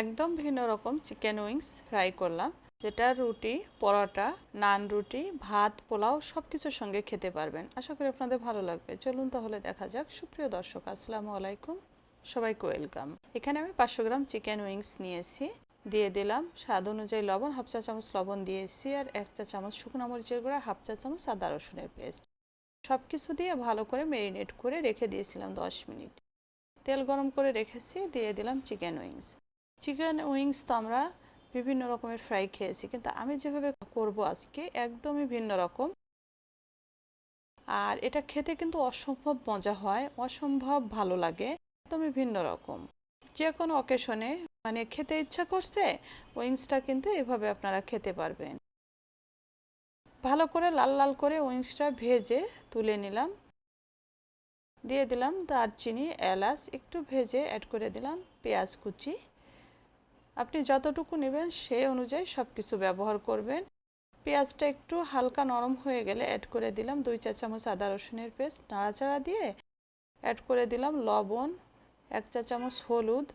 একদম ভিন্ন রকম চিকেন উইংস ফ্রাই করলাম। যেটা রুটি, পরোটা, নান রুটি, ভাত, পোলাও সব কিছুর সঙ্গে খেতে পারবেন। আশা করি আপনাদের ভালো লাগবে। চলুন তাহলে দেখা যাক। সুপ্রিয় দর্শক, আসসালামু আলাইকুম। সবাইকে ওয়েলকাম এখানে আমি পাঁচশো গ্রাম চিকেন উইংস নিয়েছি। দিয়ে দিলাম স্বাদ অনুযায়ী লবণ, হাফ চা চামচ লবণ দিয়েছি আর এক চা চামচ শুকনো মরিচের গুঁড়া, হাফ চা চামচ আদা রসুনের পেস্ট। সব কিছু দিয়ে ভালো করে মেরিনেট করে রেখে দিয়েছিলাম দশ মিনিট। তেল গরম করে রেখেছি, দিয়ে দিলাম চিকেন উইংস চিকেন উইংস তো আমরা বিভিন্ন রকমের ফ্রাই খেয়েছি, কিন্তু আমি যেভাবে করব আজকে একদমই ভিন্ন রকম। আর এটা খেতে কিন্তু অসম্ভব মজা হয়, অসম্ভব ভালো লাগে, একদমই ভিন্ন রকম। যে কোনো অকেশনে মানে খেতে ইচ্ছা করছে উইংসটা কিন্তু এভাবে আপনারা খেতে পারবেন। ভালো করে লাল লাল করে উইংসটা ভেজে তুলে নিলাম। দিয়ে দিলাম দারচিনি, এলাচ, একটু ভেজে অ্যাড করে দিলাম পেঁয়াজ কুচি। আপনি যতটুকু নেবেন সেই অনুযায়ী সব কিছু ব্যবহার করবেন। পেঁয়াজটা একটু হালকা নরম হয়ে গেলে অ্যাড করে দিলাম দুই চা চামচ আদা রসুনের পেস্ট, নাড়াচাড়া দিয়ে অ্যাড করে দিলাম লবণ, এক চা চামচ হলুদ,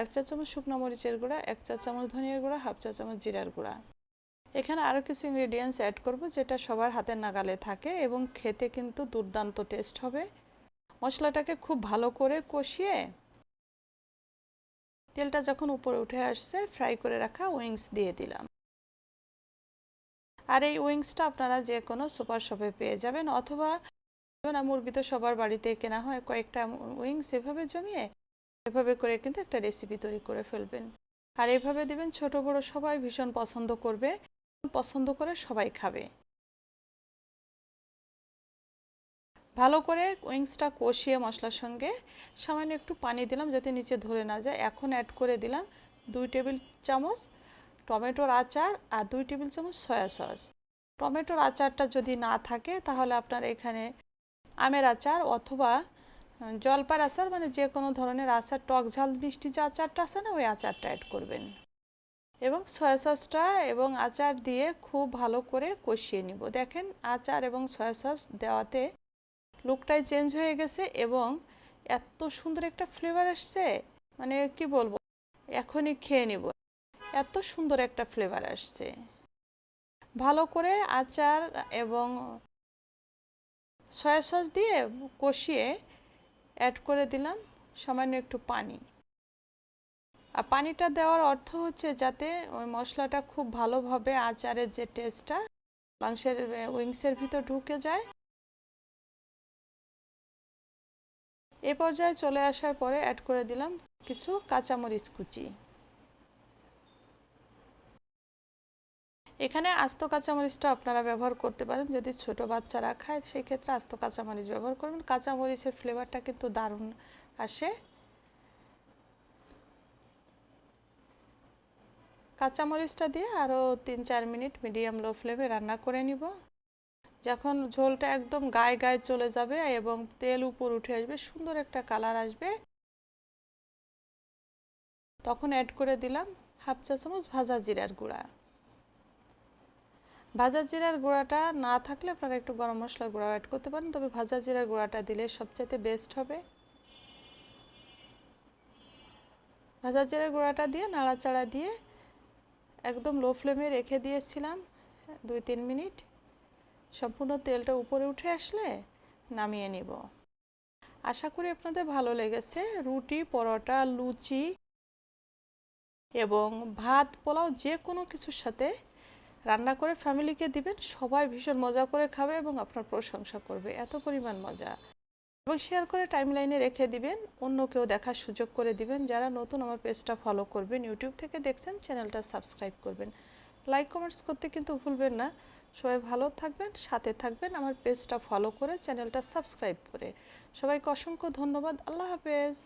এক চা চামচ শুকনো মরিচের গুঁড়া, এক চা চামচ ধনিয়ার গুঁড়া, হাফ চা চামচ জিরার গুঁড়া। এখানে আরও কিছু ইনগ্রেডিয়েন্টস অ্যাড করব যেটা সবার হাতের নাগালে থাকে এবং খেতে কিন্তু দুর্দান্ত টেস্ট হবে। মশলাটাকে খুব ভালো করে কষিয়ে তেলটা যখন উপরে উঠে আসছে ফ্রাই করে রাখা উইংস দিয়ে দিলাম। আর এই উইংসটা আপনারা যে কোনো সুপার শপে পেয়ে যাবেন, অথবা না, মুরগি তো সবার বাড়িতে কেনা হয়, কয়েকটা উইংস এভাবে জমিয়ে এভাবে করে কিন্তু একটা রেসিপি তৈরি করে ফেলবেন। আর এভাবে দিবেন, ছোট বড় সবাই ভীষণ পছন্দ করবে, পছন্দ করে সবাই খাবে। ভালো করে উইংসটা কষিয়ে মশলার সঙ্গে সামান্য একটু পানি দিলাম যাতে নিচে ধরে না যায়। এখন অ্যাড করে দিলাম দুই টেবিল চামচ টমেটোর আচার আর দুই টেবিল চামচ সয়া সস টমেটোর আচারটা যদি না থাকে তাহলে আপনার এখানে আমের আচার অথবা জলপার আচার মানে যে কোনো ধরনের আচার, টক ঝাল মিষ্টি যে আচারটা আছে না, ওই আচারটা অ্যাড করবেন। এবং সয়া সসটা এবং আচার দিয়ে খুব ভালো করে কষিয়ে নিব। দেখেন আচার এবং সয়া সস দেওয়াতে লুকটাই চেঞ্জ হয়ে গেছে এবং এত সুন্দর একটা ফ্লেভার আসছে মানে কি বলব, এখনই খেয়ে নিব। এত সুন্দর একটা ফ্লেভার আসছে। ভালো করে আচার এবং সয়া সস দিয়ে কষিয়ে অ্যাড করে দিলাম, সামান্য একটু পানি। আর পানিটা দেওয়ার অর্থ হচ্ছে যাতে ওই মশলাটা খুব ভালোভাবে আচারের যে টেস্টটা মাংসের উইংসের ভিতর ঢুকে যায়। এ পর্যায়ে চলে আসার পরে অ্যাড করে দিলাম কিছু কাঁচামরিচ কুচি। এখানে আস্ত কাঁচামরিচটা আপনারা ব্যবহার করতে পারেন, যদি ছোট বাচ্চারা খায় সেই ক্ষেত্রে আস্ত কাঁচামরিচ ব্যবহার করবেন। কাঁচামরিচের ফ্লেভারটা কিন্তু দারুণ আসে। কাঁচামরিচটা দিয়ে আরও তিন চার মিনিট মিডিয়াম লো ফ্লেমে রান্না করে নিব। যখন ঝোলটা একদম গায়ে গায়ে চলে যাবে এবং তেল উপর উঠে আসবে, সুন্দর একটা কালার আসবে। তখন অ্যাড করে দিলাম হাফ চা চামচ ভাজা জিরার গুঁড়া। ভাজা জিরার গুঁড়াটা না থাকলে আপনারা একটু গরম মশলার গুঁড়া অ্যাড করতে পারেন, তবে ভাজা জিরার গুঁড়াটা দিলে সবচাইতে বেস্ট হবে। ভাজা জিরার গুঁড়াটা দিয়ে নাড়াচাড়া দিয়ে একদম লো ফ্লেমে রেখে দিয়েছিলাম দুই তিন মিনিট। সম্পূর্ণ তেলটা উপরে উঠে আসলে নামিয়ে নিব। আশা করি আপনাদের ভালো লেগেছে। রুটি, পরোটা, লুচি এবং ভাত, পোলাও যে কোনো কিছুর সাথে রান্না করে ফ্যামিলিকে দিবেন। সবাই ভীষণ মজা করে খাবে এবং আপনার প্রশংসা করবে। এত পরিমাণ মজা। এবং শেয়ার করে টাইম লাইনে রেখে দিবেন। অন্য কেউ দেখার সুযোগ করে দিবেন। যারা নতুন আমার পেজটা ফলো করবেন ইউটিউব থেকে দেখছেন চ্যানেলটা সাবস্ক্রাইব করবেন। লাইক কমেন্টস করতে কিন্তু ভুলবেন না। সবাই ভালো থাকবেন, সাথে থাকবেন, আমার পেজটা ফলো করে চ্যানেলটা সাবস্ক্রাইব করে। সবাইকে অসংখ্য ধন্যবাদ, আল্লাহ হাফেজ।